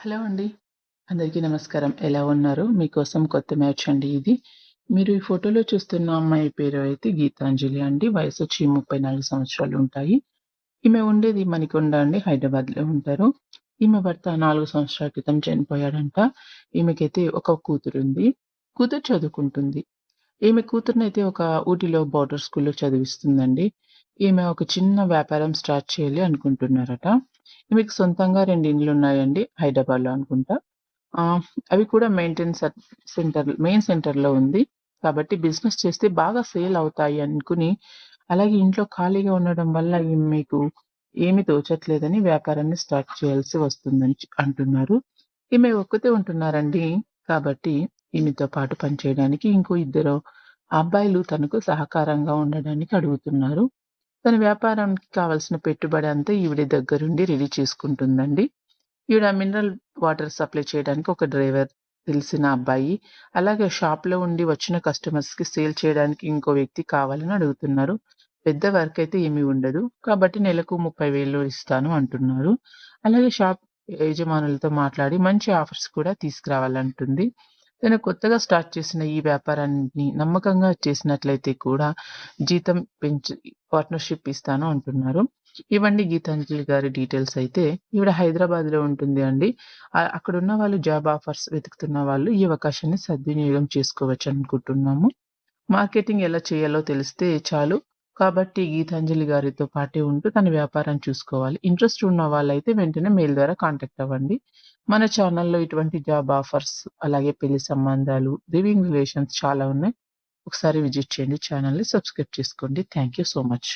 Hello అండి. అందరికీ నమస్కారం. ఎలా ఉన్నారు? మీకోసం కొత్త మ్యాచ్ అండి ఇది. మీరు ఈ ఫోటోలో చూస్తున్న అమ్మాయి పేరు అయితే గీతాంజలి అండి. వయసు ముప్పై నాలుగు సంవత్సరాలు ఉంటాయి. ఈమె ఉండేది మణికొండ అండి. హైదరాబాద్‌లో ఉంటారు. ఈమె భర్త నాలుగు సంవత్సరాల క్రితం చనిపోయాడంట. ఈమెకైతే ఒక కూతురుంది. కూతురు చదువుకుంటుంది. ఈమె కూతురునైతే ఒక ఊటీలో బోర్డర్ స్కూల్‌లో చదివిస్తుందండి. ఈమె ఒక చిన్న వ్యాపారం స్టార్ట్ చేయాలి అనుకుంటున్నారట. మీకు సొంతంగా రెండు ఇండ్లు ఉన్నాయండి హైదరాబాద్‌లో అనుకుంటా. అవి కూడా మెయింటెనెన్స్ సెంటర్ మెయిన్ సెంటర్‌లో ఉంది. కాబట్టి బిజినెస్ చేస్తే బాగా సేల్ అవుతాయి అనుకుని, అలాగే ఇంట్లో ఖాళీగా ఉండడం వల్ల మీకు ఏమి తోచట్లేదని వ్యాపారాన్ని స్టార్ట్ చేయాల్సి వస్తుందని అంటున్నారు. ఈమె ఒక్కతే ఉంటున్నారండి. కాబట్టి ఈమెతో పాటు పనిచేయడానికి ఇంకో ఇద్దరు అబ్బాయిలు తనకు సహకారంగా ఉండడానికి అడుగుతున్నారు. తన వ్యాపారానికి కావాల్సిన పెట్టుబడి అంతా ఈవిడ దగ్గరుండి రెడీ చేసుకుంటుందండి. ఈవిడ మినరల్ వాటర్ సప్లై చేయడానికి ఒక డ్రైవర్ తెలిసిన అబ్బాయి, అలాగే షాప్‌లో ఉండి వచ్చిన కస్టమర్స్‌కి సేల్ చేయడానికి ఇంకో వ్యక్తి కావాలని అడుగుతున్నారు. పెద్ద వర్క్ అయితే ఏమీ ఉండదు. కాబట్టి నెలకు 30,000 ఇస్తాను అంటున్నారు. అలాగే షాప్ యజమానులతో మాట్లాడి మంచి ఆఫర్స్ కూడా తీసుకురావాలంటుంది. తను కొత్తగా స్టార్ట్ చేసిన ఈ వ్యాపారాన్ని నమ్మకంగా చేసినట్లయితే కూడా జీతం పెంచి పార్ట్నర్‌షిప్ ఇస్తాను అంటున్నారు. ఇవ్వండి గీతాంజలి గారి డీటెయిల్స్ అయితే. ఈవిడ హైదరాబాద్‌లో ఉంటుంది అండి. అక్కడ అక్కడున్న వాళ్ళు జాబ్ ఆఫర్స్ వెతుకుతున్న వాళ్ళు ఈ అవకాశాన్ని సద్వినియోగం చేసుకోవచ్చు అనుకుంటున్నాము మార్కెటింగ్ ఎలా చేయాలో తెలిస్తే చాలు. కాబట్టి గీతాంజలి గారితో పాటే ఉంటూ తన వ్యాపారం చూసుకోవాలి. ఇంట్రెస్ట్ ఉన్న వాళ్ళైతే వెంటనే మెయిల్ ద్వారా కాంటాక్ట్ అవ్వండి. మన ఛానల్లో ఇటువంటి జాబ్ ఆఫర్స్, అలాగే పెళ్ళి సంబంధాలు, లివింగ్ రిలేషన్స్ చాలా ఉన్నాయి. ఒకసారి విజిట్ చేయండి. ఛానల్ని సబ్స్క్రైబ్ చేసుకోండి. Thank you so much.